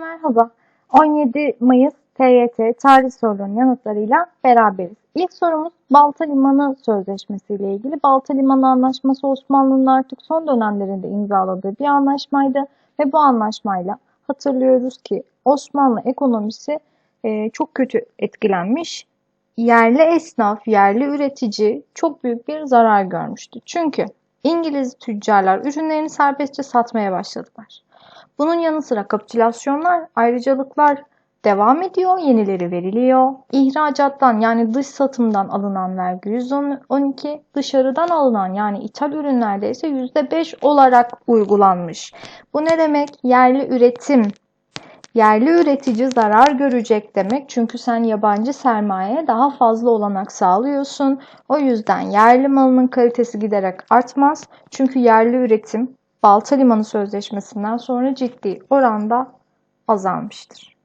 Merhaba, 17 Mayıs TYT tarih sorularının yanıtlarıyla beraberiz. İlk sorumuz Balta Limanı Sözleşmesi ile ilgili. Balta Limanı Anlaşması Osmanlı'nın artık son dönemlerinde imzaladığı bir anlaşmaydı ve bu anlaşmayla hatırlıyoruz ki Osmanlı ekonomisi e, çok kötü etkilenmiş. Yerli esnaf, yerli üretici çok büyük bir zarar görmüştü. Çünkü İngiliz tüccarlar ürünlerini serbestçe satmaya başladılar. Bunun yanı sıra kapitülasyonlar, ayrıcalıklar devam ediyor, yenileri veriliyor. İhracattan yani dış satımdan alınan vergi %12, dışarıdan alınan yani ithal ürünlerde ise %5 olarak uygulanmış. Bu ne demek? Yerli üretim, yerli üretici zarar görecek demek. Çünkü sen yabancı sermayeye daha fazla olanak sağlıyorsun. O yüzden yerli malının kalitesi giderek artmaz. Çünkü yerli üretim Balta Limanı Sözleşmesi'nden sonra ciddi oranda azalmıştır.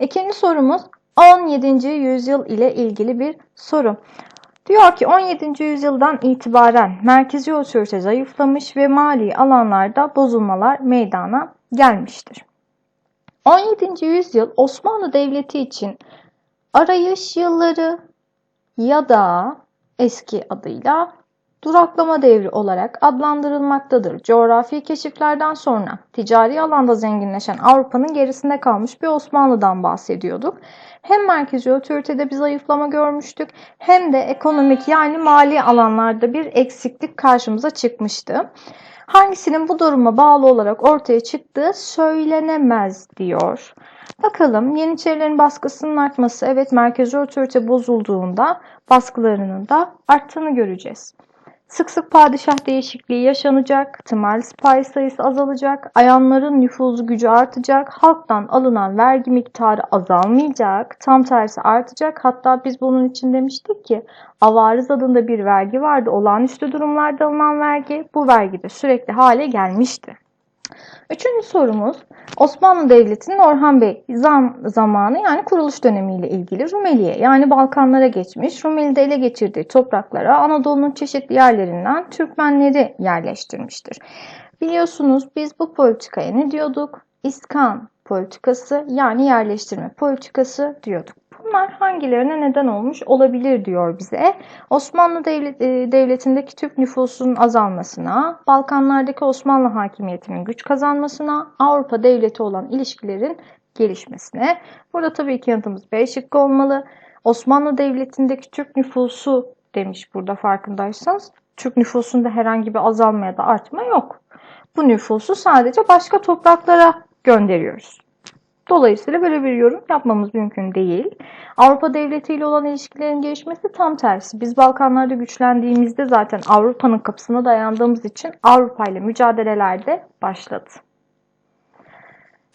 İkinci sorumuz 17. yüzyıl ile ilgili bir soru. Diyor ki 17. yüzyıldan itibaren merkezi otorite zayıflamış ve mali alanlarda bozulmalar meydana gelmiştir. 17. yüzyıl Osmanlı Devleti için arayış yılları ya da eski adıyla duraklama devri olarak adlandırılmaktadır. Coğrafi keşiflerden sonra ticari alanda zenginleşen Avrupa'nın gerisinde kalmış bir Osmanlı'dan bahsediyorduk. Hem merkezi otoritede bir zayıflama görmüştük hem de ekonomik yani mali alanlarda bir eksiklik karşımıza çıkmıştı. Hangisinin bu duruma bağlı olarak ortaya çıktığı söylenemez diyor. Bakalım Yeniçerilerin baskısının artması evet merkezi otorite bozulduğunda baskılarının da arttığını göreceğiz. Sık sık padişah değişikliği yaşanacak, tımarlı sipahi sayısı azalacak, ayanların nüfuzu gücü artacak, halktan alınan vergi miktarı azalmayacak, tam tersi artacak. Hatta biz bunun için demiştik ki avariz adında bir vergi vardı. Olağanüstü durumlarda alınan vergi bu vergi de sürekli hale gelmişti. Üçüncü sorumuz Osmanlı Devleti'nin Orhan Bey zam zamanı yani kuruluş dönemiyle ilgili Rumeli'ye yani Balkanlara geçmiş. Rumeli'de ele geçirdiği topraklara Anadolu'nun çeşitli yerlerinden Türkmenleri yerleştirmiştir. Biliyorsunuz biz bu politikaya ne diyorduk? İskan politikası yani yerleştirme politikası diyorduk. Bunlar hangilerine neden olmuş olabilir diyor bize. Osmanlı Devlet, e, Devleti'ndeki Türk nüfusunun azalmasına, Balkanlardaki Osmanlı hakimiyetinin güç kazanmasına, Avrupa devleti olan ilişkilerin gelişmesine. Burada tabii ki yanıtımız B şıkkı olmalı. Osmanlı Devleti'ndeki Türk nüfusu demiş burada farkındaysanız. Türk nüfusunda herhangi bir azalma ya da artma yok. Bu nüfusu sadece başka topraklara gönderiyoruz. Dolayısıyla böyle bir yorum yapmamız mümkün değil. Avrupa devletiyle olan ilişkilerin gelişmesi tam tersi. Biz Balkanlarda güçlendiğimizde zaten Avrupa'nın kapısına dayandığımız için Avrupa ile mücadelelerde başladı.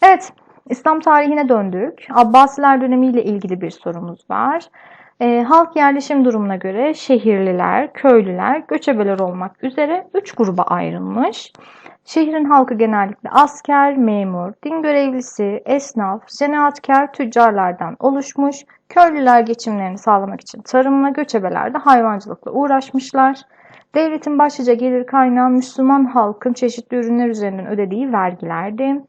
Evet, İslam tarihine döndük. Abbasiler dönemiyle ilgili bir sorumuz var. E, halk yerleşim durumuna göre şehirliler, köylüler, göçebeler olmak üzere 3 gruba ayrılmış. Şehrin halkı genellikle asker, memur, din görevlisi, esnaf, zanaatkar, tüccarlardan oluşmuş. Köylüler geçimlerini sağlamak için tarımla, göçebeler de hayvancılıkla uğraşmışlar. Devletin başlıca gelir kaynağı Müslüman halkın çeşitli ürünler üzerinden ödediği vergilerdi.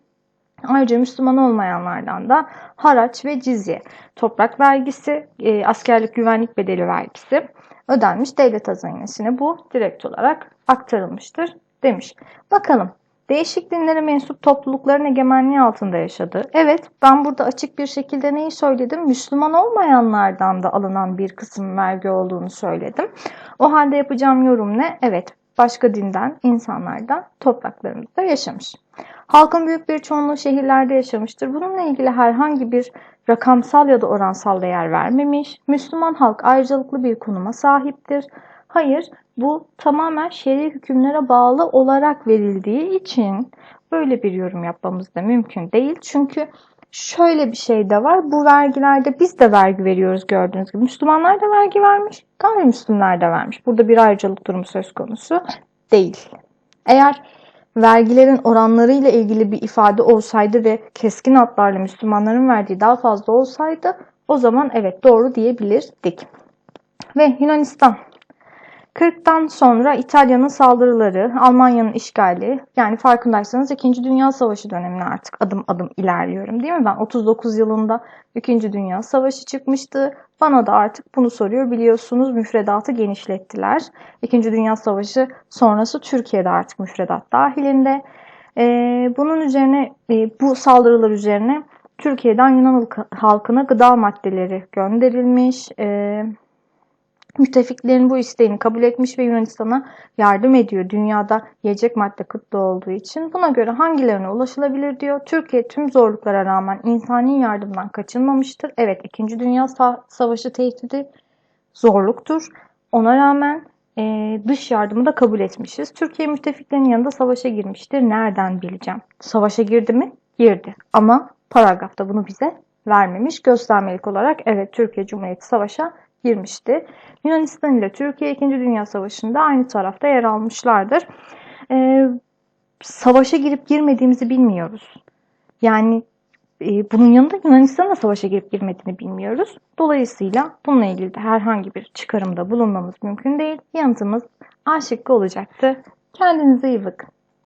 Ayrıca Müslüman olmayanlardan da haraç ve cizye, toprak vergisi, e, askerlik güvenlik bedeli vergisi ödenmiş devlet hazinesine bu direkt olarak aktarılmıştır demiş. Bakalım değişik dinlere mensup toplulukların egemenliği altında yaşadı. Evet ben burada açık bir şekilde neyi söyledim? Müslüman olmayanlardan da alınan bir kısım vergi olduğunu söyledim. O halde yapacağım yorum ne? Evet başka dinden insanlardan topraklarımızda yaşamış. Halkın büyük bir çoğunluğu şehirlerde yaşamıştır. Bununla ilgili herhangi bir rakamsal ya da oransal değer vermemiş. Müslüman halk ayrıcalıklı bir konuma sahiptir. Hayır, bu tamamen şer'i hükümlere bağlı olarak verildiği için böyle bir yorum yapmamız da mümkün değil. Çünkü şöyle bir şey de var. Bu vergilerde biz de vergi veriyoruz gördüğünüz gibi. Müslümanlar da vergi vermiş, gayrimüslimler de vermiş. Burada bir ayrıcalık durumu söz konusu değil. Eğer vergilerin oranları ile ilgili bir ifade olsaydı ve keskin hatlarla Müslümanların verdiği daha fazla olsaydı o zaman evet doğru diyebilirdik. Ve Yunanistan 40'tan sonra İtalya'nın saldırıları, Almanya'nın işgali, yani farkındaysanız 2. Dünya Savaşı dönemine artık adım adım ilerliyorum değil mi? Ben 39 yılında 2. Dünya Savaşı çıkmıştı. Bana da artık bunu soruyor. Biliyorsunuz müfredatı genişlettiler. 2. Dünya Savaşı sonrası Türkiye'de artık müfredat dahilinde. Ee, bunun üzerine, e, bu saldırılar üzerine Türkiye'den Yunan halkına gıda maddeleri gönderilmiş. Ee, Müttefiklerin bu isteğini kabul etmiş ve Yunanistan'a yardım ediyor. Dünyada yiyecek madde kıtlığı olduğu için. Buna göre hangilerine ulaşılabilir diyor. Türkiye tüm zorluklara rağmen insani yardımdan kaçınmamıştır. Evet 2. Dünya Sa- Savaşı tehdidi zorluktur. Ona rağmen e, dış yardımı da kabul etmişiz. Türkiye müttefiklerin yanında savaşa girmiştir. Nereden bileceğim? Savaşa girdi mi? Girdi. Ama paragrafta bunu bize vermemiş. Göstermelik olarak evet Türkiye Cumhuriyeti savaşa girmişti. Yunanistan ile Türkiye 2. Dünya Savaşı'nda aynı tarafta yer almışlardır. Ee, savaşa girip girmediğimizi bilmiyoruz. Yani e, bunun yanında Yunanistan'ın da savaşa girip girmediğini bilmiyoruz. Dolayısıyla bununla ilgili de herhangi bir çıkarımda bulunmamız mümkün değil. Yanıtımız A şıkkı olacaktı. Kendinize iyi bakın.